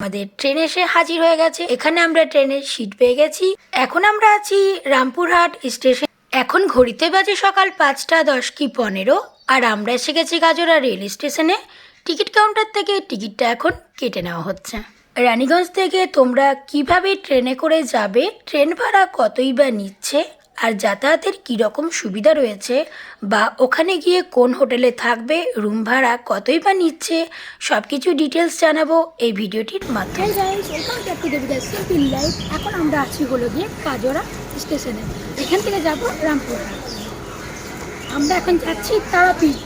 আমাদের ট্রেন এসে হাজির হয়ে গেছে। এখানে আমরা ট্রেনের সিট পেয়ে গেছি। এখন আমরা আছি রামপুরহাট স্টেশন এখন ঘড়িতে বাজে সকাল পাঁচটা দশ কি পনেরো, আর আমরা এসে গেছি গাজরা রেল স্টেশনে টিকিট কাউন্টার থেকে টিকিটটা এখন কেটে নেওয়া হচ্ছে। রানীগঞ্জ থেকে তোমরা কীভাবে ট্রেনে করে যাবে ট্রেন ভাড়া কতই বা নিচ্ছে আর যাতায়াতের কীরকম সুবিধা রয়েছে বা ওখানে গিয়ে কোন হোটেলে থাকবে, রুম ভাড়া কতই বা নিচ্ছে সব কিছু ডিটেলস জানাব এই ভিডিওটির মাধ্যমে। এখন আমরা আছি হলো গিয়ে কাজরা স্টেশনে। এখান থেকে যাব রামপুরহাট। আমরা এখন যাচ্ছি তারাপীঠ।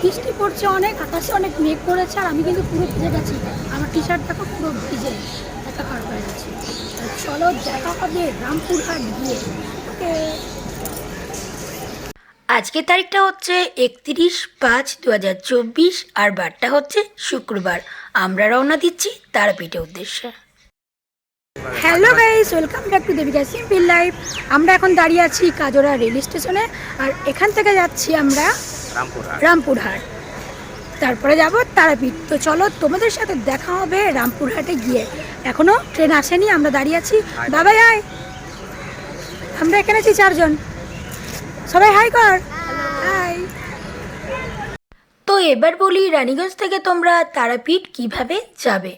বৃষ্টি পড়ছে অনেক, আকাশে অনেক মেঘ করেছে, আর আমি কিন্তু পুরো ভিজে গেছি। আমার টি শার্ট দেখো পুরো ভিজে একাকার হয়ে গেছে আর চলো দেখা হবে রামপুরহাট গিয়ে। ওকে। আজকের তারিখটা হচ্ছে একত্রিশ পাঁচ দু হাজার চব্বিশ আর বারটা হচ্ছে শুক্রবার। আমরা রওনা দিচ্ছি তারাপীঠের উদ্দেশ্যে। Hello guys welcome back to Debika simple life আমরা এখন দাঁড়িয়ে আছি কাজরা রেল স্টেশনে আর এখান থেকে যাচ্ছি আমরা রামপুরহাট। রামপুরহাট। তারপরে যাব তারাপীঠ। তো চলো তোমাদের সাথে দেখা হবে রামপুরহাটে গিয়ে। এখনও ট্রেন আসেনি আমরা দাঁড়িয়ে আছি। বাবাই হাই আমরা এখানে আছি চারজন। সবাই হাই কর। হাই। তো এবার বলি রানীগঞ্জ থেকে তোমরা তারাপীঠ কীভাবে যাবে?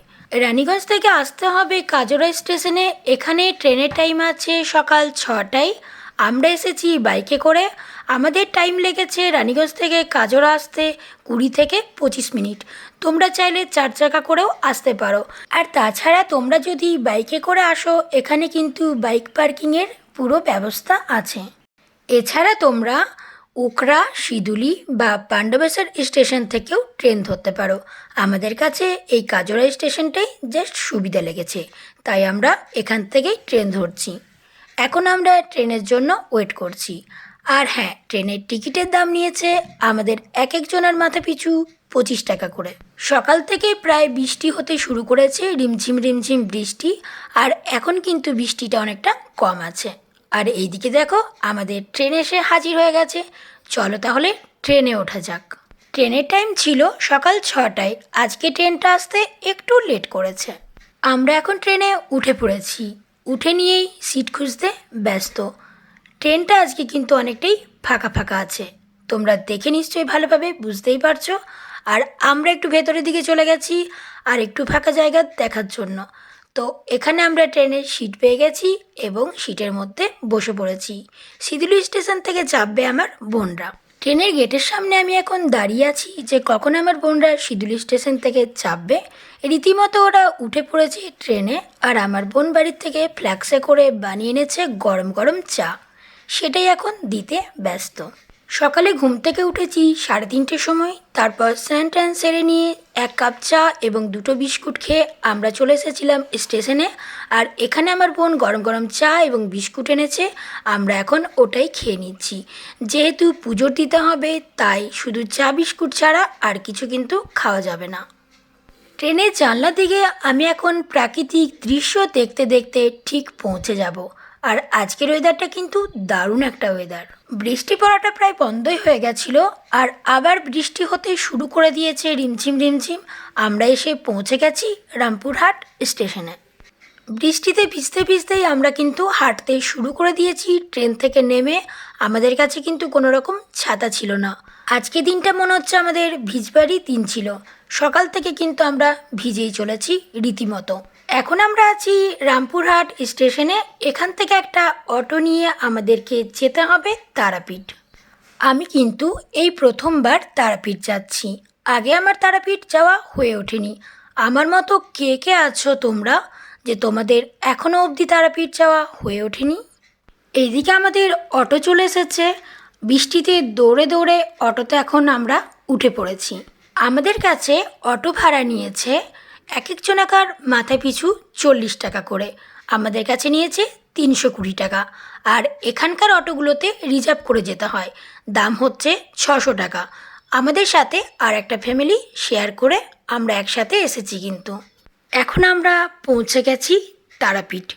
রানীগঞ্জ থেকে আসতে হবে কাজরা স্টেশনে। এখানে ট্রেনের টাইম আছে সকাল ছটায়। আমরা এসেছি বাইকে করে। আমাদের টাইম লেগেছে রানীগঞ্জ থেকে কাজরা আসতে কুড়ি থেকে পঁচিশ মিনিট। তোমরা চাইলে চার চাকা করেও আসতে পারো। আর তাছাড়া তোমরা যদি বাইকে করে আসো, এখানে কিন্তু বাইক পার্কিংয়ের পুরো ব্যবস্থা আছে। এছাড়া তোমরা উকরা, সিদুলি বা পাণ্ডবেশ্বর স্টেশন থেকেও ট্রেন ধরতে পারো। আমাদের কাছে এই কাজরা স্টেশনটাই জাস্ট সুবিধা লেগেছে। তাই আমরা এখান থেকেই ট্রেন ধরছি। এখন আমরা ট্রেনের জন্য ওয়েট করছি। আর হ্যাঁ ট্রেনের টিকিটের দাম নিয়েছে আমাদের এক একজনের মাথা পিছু পঁচিশ টাকা করে। সকাল থেকে প্রায় বৃষ্টি হতে শুরু করেছে রিমঝিম রিমঝিম বৃষ্টি, আর এখন কিন্তু বৃষ্টিটা অনেকটা কম আছে। আর এইদিকে দেখো, আমাদের ট্রেন এসে হাজির হয়ে গেছে। চলো তাহলে ট্রেনে ওঠা যাক। ট্রেনের টাইম ছিল সকাল ছটায়, আজকে ট্রেনটা আসতে একটু লেট করেছে। আমরা এখন ট্রেনে উঠে পড়েছি। উঠে নিয়েই সিট খুঁজতে ব্যস্ত। ট্রেনটা আজকে কিন্তু অনেকটাই ফাঁকা ফাঁকা আছে। তোমরা দেখে নিশ্চয়ই ভালোভাবে বুঝতেই পারছ। আর আমরা একটু ভেতরের দিকে চলে গেছি আর একটু ফাঁকা জায়গা দেখার জন্য। তো এখানে আমরা ট্রেনের সিট পেয়ে গেছি এবং সিটের মধ্যে বসে পড়েছি। সিদুলি স্টেশন থেকে চাপবে আমার বোনরা। ট্রেনের গেটের সামনে আমি এখন দাঁড়িয়ে আছি যে কখন আমার বোনরা সিদুলি স্টেশন থেকে চাপবে। রীতিমতো ওরা উঠে পড়েছে ট্রেনে আর আমার বোন বাড়ির থেকে ফ্ল্যাক্সে করে বানিয়ে এনেছে গরম গরম চা। সেটাই এখন দিতে ব্যস্ত। সকালে ঘুম থেকে উঠেছি সাড়ে তিনটের সময়। তারপর স্নান ট্যান সেরে নিয়ে এক কাপ চা এবং দুটো বিস্কুট খেয়ে আমরা চলে এসেছিলাম স্টেশনে। আর এখানে আমার বোন গরম গরম চা এবং বিস্কুট এনেছে, আমরা এখন ওটাই খেয়ে নিচ্ছি। যেহেতু পুজোর দিতে হবে, তাই শুধু চা বিস্কুট ছাড়া আর কিছু কিন্তু খাওয়া যাবে না। ট্রেনের জানলা দিকে আমি এখন প্রাকৃতিক দৃশ্য দেখতে দেখতে ঠিক পৌঁছে যাব। আর আজকের ওয়েদারটা কিন্তু দারুণ একটা ওয়েদার বৃষ্টি পড়াটা প্রায় বন্ধই হয়ে গেছিল, আর আবার বৃষ্টি হতে শুরু করে দিয়েছে রিমঝিম রিমঝিম। আমরা এসে পৌঁছে গেছি রামপুরহাট স্টেশনে। বৃষ্টিতে ভিজতে ভিজতেই আমরা কিন্তু হাঁটতে শুরু করে দিয়েছি, ট্রেন থেকে নেমে আমাদের কাছে কিন্তু কোনো রকম ছাতা ছিল না। আজকে দিনটা মনে হচ্ছে আমাদের ভিজবারই দিন ছিল। সকাল থেকে কিন্তু আমরা ভিজেই চলেছি রীতিমতো। এখন আমরা আছি রামপুরহাট স্টেশনে। এখান থেকে একটা অটো নিয়ে আমাদেরকে যেতে হবে তারাপীঠ। আমি কিন্তু এই প্রথমবার তারাপীঠ যাচ্ছি। আগে আমার তারাপীঠ যাওয়া হয়ে ওঠেনি। আমার মতো কে কে আছো তোমরা যে তোমাদের এখনও অবধি তারাপীঠ যাওয়া হয়ে ওঠেনি? এইদিকে আমাদের অটো চলে এসেছে। বৃষ্টিতে দৌড়ে দৌড়ে অটোতে এখন আমরা উঠে পড়েছি। আমাদের কাছে অটো ভাড়া নিয়েছে এক একজনাকার মাথা পিছু চল্লিশ টাকা করে। আমাদের কাছে নিয়েছে তিনশো কুড়ি টাকা। আর এখানকার অটোগুলোতে রিজার্ভ করে যেতে হয়। দাম হচ্ছে ছশো টাকা। আমাদের সাথে আর একটা ফ্যামিলি শেয়ার করে আমরা একসাথে এসেছি কিন্তু। এখন আমরা পৌঁছে গেছি তারাপীঠ।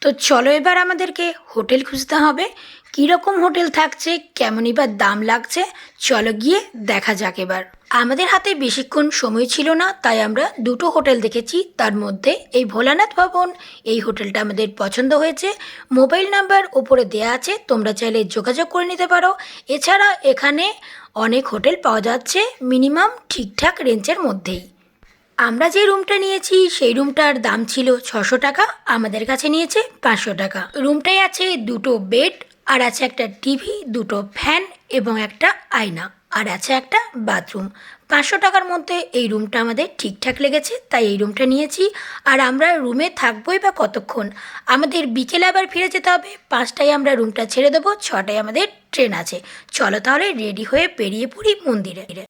তো চলো এবার আমাদেরকে হোটেল খুঁজতে হবে। কীরকম হোটেল থাকছে, কেমনই বা দাম লাগছে, চলো গিয়ে দেখা যাক এবার। আমাদের হাতে বেশিক্ষণ সময় ছিল না, তাই আমরা দুটো হোটেল দেখেছি। তার মধ্যে এই ভোলানাথ ভবন, এই হোটেলটা আমাদের পছন্দ হয়েছে। মোবাইল নাম্বার ওপরে দেয়া আছে, তোমরা চাইলে যোগাযোগ করে নিতে পারো। এছাড়া এখানে অনেক হোটেল পাওয়া যাচ্ছে, মিনিমাম ঠিকঠাক রেঞ্জের মধ্যেই। আমরা যে রুমটা নিয়েছি, সেই রুমটার দাম ছিল ছশো টাকা, আমাদের কাছে নিয়েছে পাঁচশো টাকা। রুমটায় আছে দুটো বেড, আর আছে একটা টিভি, দুটো ফ্যান এবং একটা আয়না। আর আছে একটা বাথরুম। পাঁচশো টাকার মধ্যে এই রুমটা আমাদের ঠিকঠাক লেগেছে, তাই এই রুমটা নিয়েছি। আর আমরা রুমে থাকবোই বা কতক্ষণ? আমাদের বিকেলে আবার ফিরে যেতে হবে। পাঁচটায় আমরা রুমটা ছেড়ে দেবো, ছটায় আমাদের ট্রেন আছে। চলো তাহলে রেডি হয়ে বেরিয়ে পড়ি মন্দিরে।